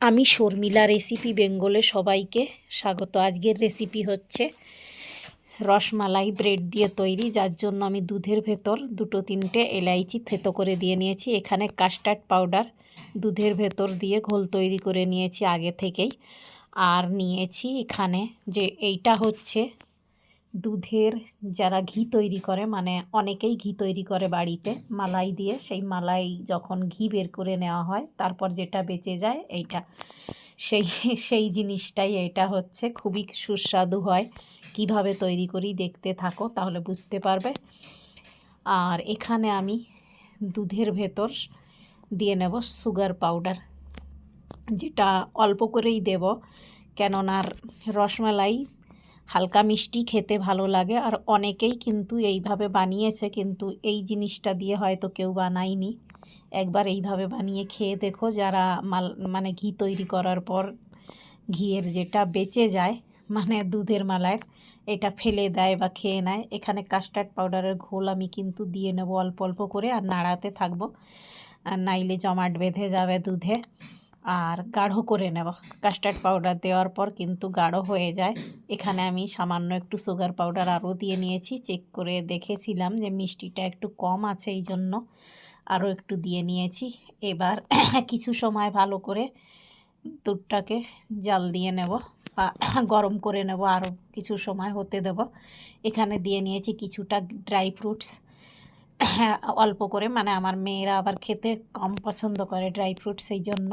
আমি শর্মিলা রেসিপি বেঙ্গলে সবাইকে স্বাগত। আজকের রেসিপি হচ্ছে রসমালাই ব্রেড দিয়ে তৈরি, যার জন্য আমি দুধের ভেতর দুটো তিনটে এলাইচি থেতো করে দিয়ে নিয়েছি। এখানে কাস্টার্ড পাউডার দুধের ভেতর দিয়ে ঘোল তৈরি করে নিয়েছি আগে থেকেই। আর নিয়েছি এখানে যে এইটা হচ্ছে দুধের যারা ঘি তৈরি করে মানে অনেকেই ঘি তৈরি করে বাড়িতে, মালাই দিয়ে, সেই মালাই যখন ঘি বের করে নেওয়া হয়, তারপর যেটা বেঁচে যায় এইটা। সেই সেই জিনিসটাই এটা হচ্ছে, খুবই সুস্বাদু হয়। কীভাবে তৈরি করি দেখতে থাকো, তাহলে বুঝতে পারবে। আর এখানে আমি দুধের ভেতর দিয়ে নেব সুগার পাউডার, যেটা অল্প করেই দেব। কেননা রসমালাই হালকা মিষ্টি খেতে ভালো লাগে। আর অনেকেই কিন্তু এইভাবে বানিয়েছে, কিন্তু এই জিনিসটা দিয়ে হয়তো কেউ বানায়নি। একবার এইভাবে বানিয়ে খেয়ে দেখো, যারা মাল মানে ঘি তৈরি করার পর ঘিয়ের যেটা বেঁচে যায় মানে দুধের মালায়, এটা ফেলে দেয় বা খেয়ে নেয়। এখানে কাস্টার্ড পাউডারের ঘোল আমি কিন্তু দিয়ে নেব অল্প অল্প করে, আর নাড়াতে থাকব। আর নাইলে জমাট বেঁধে যাবে দুধে। আর গাঢ় করে নেব। কাস্টার্ড পাউডার দেওয়ার পর কিন্তু গাঢ় হয়ে যায়। এখানে আমি সামান্য একটু সুগার পাউডার আরও দিয়ে নিয়েছি। চেক করে দেখেছিলাম যে মিষ্টিটা একটু কম আছে এই জন্য। আরও একটু দিয়ে নিয়েছি। এবার কিছু সময় ভালো করে দুধটাকে জাল দিয়ে নেব বা গরম করে নেব। আরও কিছু সময় হতে দেব। এখানে দিয়ে নিয়েছি কিছুটা ড্রাই ফ্রুটস অল্প করে। মানে আমার মেয়েরা আবার খেতে কম পছন্দ করে ড্রাই ফ্রুটস সেই জন্য।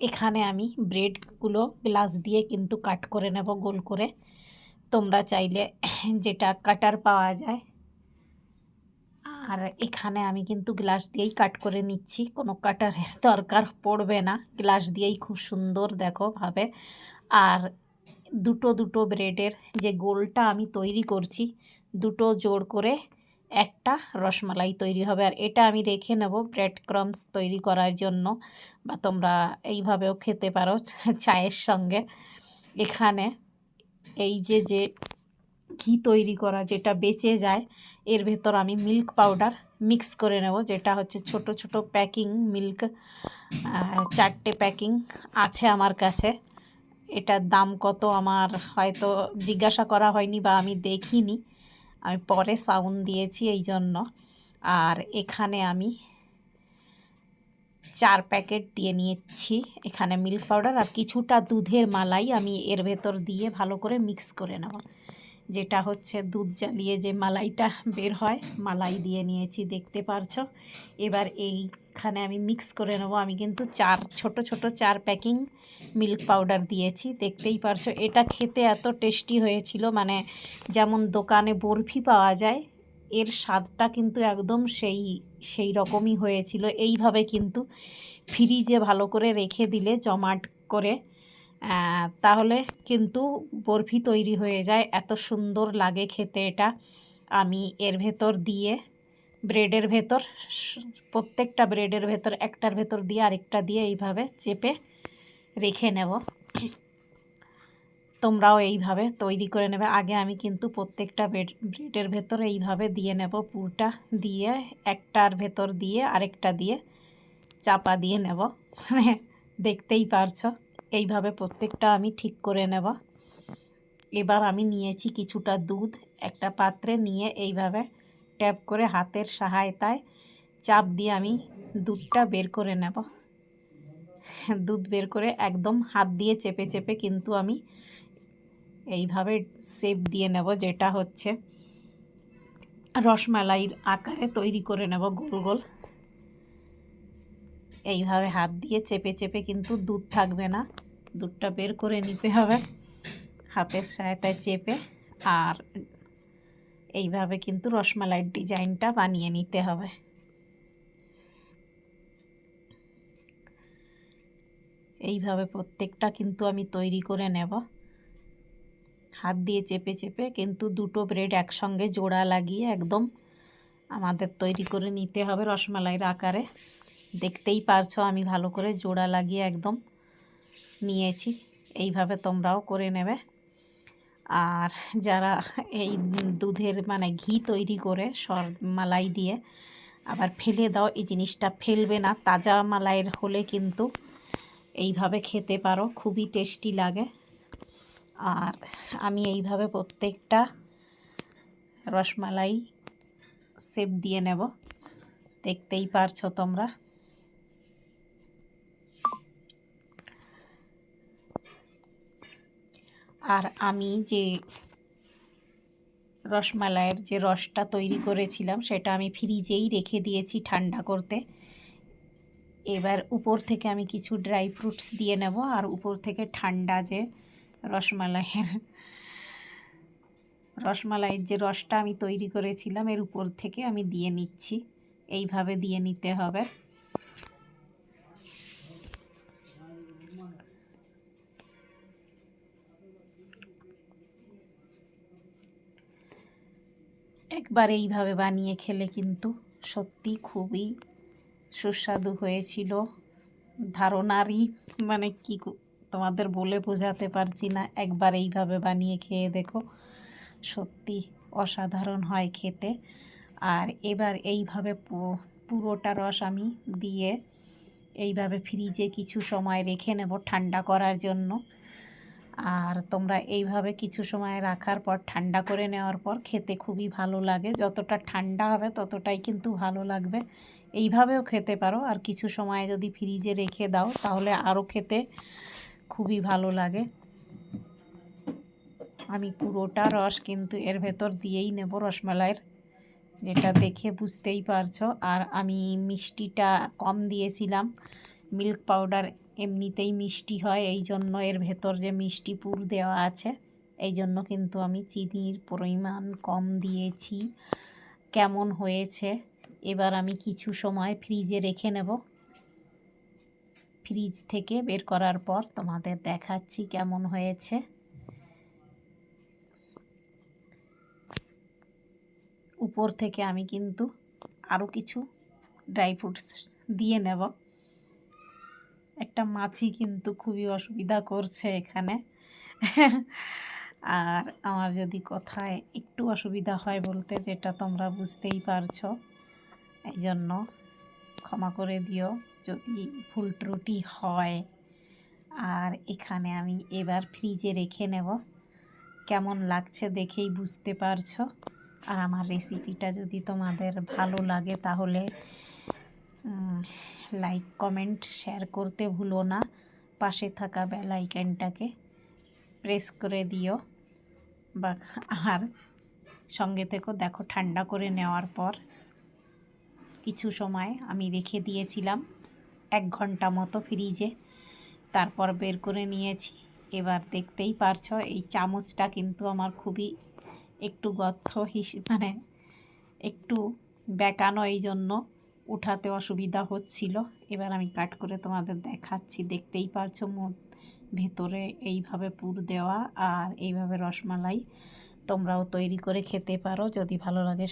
এখানে আমি ব্রেডগুলো গ্লাস দিয়ে কিন্তু কাট করে নেব গোল করে। তোমরা চাইলে যেটা কাটার পাওয়া যায়। আর এখানে আমি কিন্তু গ্লাস দিয়েই কাট করে নিচ্ছি, কোনো কাটারের দরকার পড়বে না। গ্লাস দিয়েই খুব সুন্দর, দেখো ভাবে। আর দুটো দুটো ব্রেডের যে গোলটা আমি তৈরি করছি, দুটো জোড় করে একটা রসমালাই তৈরি হবে। আর এটা আমি রেখে নেব ব্রেড ক্রামস তৈরি করার জন্য। বা তোমরা এইভাবেও খেতে পারো চায়ের সঙ্গে। এখানে এই যে যে ঘি তৈরি করা যেটা বেঁচে যায়, এর ভেতর আমি মিল্ক পাউডার মিক্স করে নেব। যেটা হচ্ছে ছোট ছোট প্যাকিং মিল্ক চারটে প্যাকিং আছে আমার কাছে। এটার দাম কত আমার হয়তো জিজ্ঞাসা করা হয়নি বা আমি দেখিনি। আমি পরে সাউন্ড দিয়েছি এই জন্য আর এখানে আমি চার প্যাকেট দিয়ে নিয়েছি। এখানে মিল্ক পাউডার আর কিছুটা দুধের মালাই আমি এর ভেতর দিয়ে ভালো করে মিক্স করে নেব। যেটা হচ্ছে দুধ জ্বালিয়ে যে মালাইটা বের হয়, মালাই দিয়ে নিয়েছি, দেখতে পারছ? এবার এইখানে আমি মিক্স করে নেব। আমি কিন্তু চার, ছোট ছোট চার প্যাকিং মিল্ক পাউডার দিয়েছি, দেখতেই পারছ। এটা খেতে এত টেস্টি হয়েছিল মানে যেমন দোকানে বরফি পাওয়া যায়, এর স্বাদটা কিন্তু একদম সেই সেই রকমই হয়েছিল। এইভাবে কিন্তু ফ্রিজে ভালো করে রেখে দিলে, জমাট করে তাহলে কিন্তু বরফি তৈরি হয়ে যায়। এত সুন্দর লাগে খেতে এটা। আমি এর ভেতর দিয়ে ব্রেডের ভেতর, প্রত্যেকটা ব্রেডের ভেতর, একটার ভেতর দিয়ে আরেকটা দিয়ে এইভাবে চেপে রেখে নেব। তোমরাও এইভাবে তৈরি করে নেবে। আগে আমি কিন্তু প্রত্যেকটা ব্রেড, ব্রেডের ভেতর এইভাবে দিয়ে নেব। পুরটা দিয়ে, একটার ভেতর দিয়ে, আরেকটা দিয়ে চাপা দিয়ে নেব। দেখতেই পারছ, এইভাবে প্রত্যেকটা আমি ঠিক করে নেব। এবার আমি নিয়েছি কিছুটা দুধ, একটা পাত্রে নিয়ে এইভাবে ট্যাপ করে হাতের সহায়তায় চাপ দিয়ে আমি দুধটা বের করে নেব। দুধ বের করে একদম হাত দিয়ে চেপে চেপে কিন্তু আমি এইভাবে শেপ দিয়ে নেব যেটা হচ্ছে রসমালাইয়ের আকারে তৈরি করে নেব গোল গোল। এইভাবে হাত দিয়ে চেপে চেপে কিন্তু দুধ থাকবে না। দুধটা বের করে নিতে হবে হাতের সহায়তায় চেপে আর এইভাবে কিন্তু রসমালাইয়ের ডিজাইনটা বানিয়ে নিতে হবে। এইভাবে প্রত্যেকটা কিন্তু আমি তৈরি করে নেব। হাত দিয়ে চেপে চেপে কিন্তু দুটো ব্রেড একসঙ্গে জোড়া লাগিয়ে একদম আমাদের তৈরি করে নিতে হবে রসমালাইয়ের আকারে। দেখতেই পারছ আমি ভালো করে জোড়া লাগিয়ে একদম নিয়েছি। এইভাবে তোমরাও করে নেবে। আর যারা এই দুধের মানে ঘি তৈরি করে সর মালাই দিয়ে আবার ফেলে দাও, এই জিনিসটা ফেলবে না। তাজা মালাইয়ের হলে কিন্তু এইভাবে খেতে পারো, খুবই টেস্টি লাগে। আর আমি এইভাবে প্রত্যেকটা রসমালাই সেপ দিয়ে নেব। দেখতেই পারছ তোমরা। আর আমি যে রসমালাইয়ের যে রসটা তৈরি করেছিলাম, সেটা আমি ফ্রিজেই রেখে দিয়েছি ঠান্ডা করতে। এবার উপর থেকে আমি কিছু ড্রাই ফ্রুটস দিয়ে নেব, আর উপর থেকে ঠান্ডা যে রসমালাইয়ের রসমালাইয়ের যে রসটা আমি তৈরি করেছিলাম, এর উপর থেকে আমি দিয়ে নিচ্ছি। এইভাবে দিয়ে নিতে হবে। একবার এইভাবে বানিয়ে খেলে কিন্তু সত্যি খুবই সুস্বাদু হয়েছিল। ধারণারই মানে কি তোমাদের বলে বোঝাতে পারছি না। একবার এইভাবে বানিয়ে খেয়ে দেখো, সত্যি অসাধারণ হয় খেতে। আর এবার এইভাবে পুরোটা রস আমি দিয়ে এইভাবে ফ্রিজে কিছু সময় রেখে নেব ঠান্ডা করার জন্য। আর তোমরা এইভাবে কিছু সময় রাখার পর, ঠান্ডা করে নেওয়ার পর খেতে খুবই ভালো লাগে। যতটা ঠান্ডা হবে ততটাই কিন্তু ভালো লাগবে। এইভাবেও খেতে পারো। আর কিছু সময় যদি ফ্রিজে রেখে দাও তাহলে আরও খেতে খুবই ভালো লাগে। আমি পুরোটা রস কিন্তু এর ভেতর দিয়েই নেব রসমালাইয়ের, যেটা দেখে বুঝতেই পারছ। আর আমি মিষ্টিটা কম দিয়েছিলাম, মিল্ক পাউডার এমনিতেই মিষ্টি হয় এই জন্য এর ভেতর যে মিষ্টি পুর দেওয়া আছে এই জন্য কিন্তু আমি চিনির পরিমাণ কম দিয়েছি। কেমন হয়েছে? এবার আমি কিছু সময় ফ্রিজে রেখে নেব। ফ্রিজ থেকে বের করার পর তোমাদের দেখাচ্ছি কেমন হয়েছে। উপর থেকে আমি কিন্তু আরও কিছু ড্রাই ফ্রুটস দিয়ে নেব। একটা মাছি কিন্তু খুবই অসুবিধা করছে এখানে। আর আমার যদি কথায় একটু অসুবিধা হয় বলতে, যেটা তোমরা বুঝতেই পারছ এই জন্য ক্ষমা করে দিও। যদি ভুল ত্রুটি হয়, আর এখানে আমি এবার ফ্রিজে রেখে নেব। কেমন লাগছে দেখেই বুঝতে পারছ। আর আমার রেসিপিটা যদি তোমাদের ভালো লাগে, তাহলে লাইক কমেন্ট শেয়ার করতে ভুলো না। পাশে থাকা বেল আইকনটাকে প্রেস করে দিও। বা আর সঙ্গে থেকেও দেখো, ঠান্ডা করে নেওয়ার পর কিছু সময় আমি রেখে দিয়েছিলাম এক ঘণ্টা মতো ফ্রিজে তারপর বের করে নিয়েছি। এবার দেখতেই পারছ, এই চামচটা কিন্তু আমার খুবই একটু গর্থ হিস মানে একটু বেঁকানো এই জন্য। উঠাতে অসুবিধা হচ্ছিল। এবার আমি কাট করে তোমাদের দেখাচ্ছি। দেখতেই পারছ ভেতরে এইভাবে পুর দেওয়া আর এইভাবে রসমালাই তোমরাও তৈরি করে খেতে পারো। যদি ভালো লাগে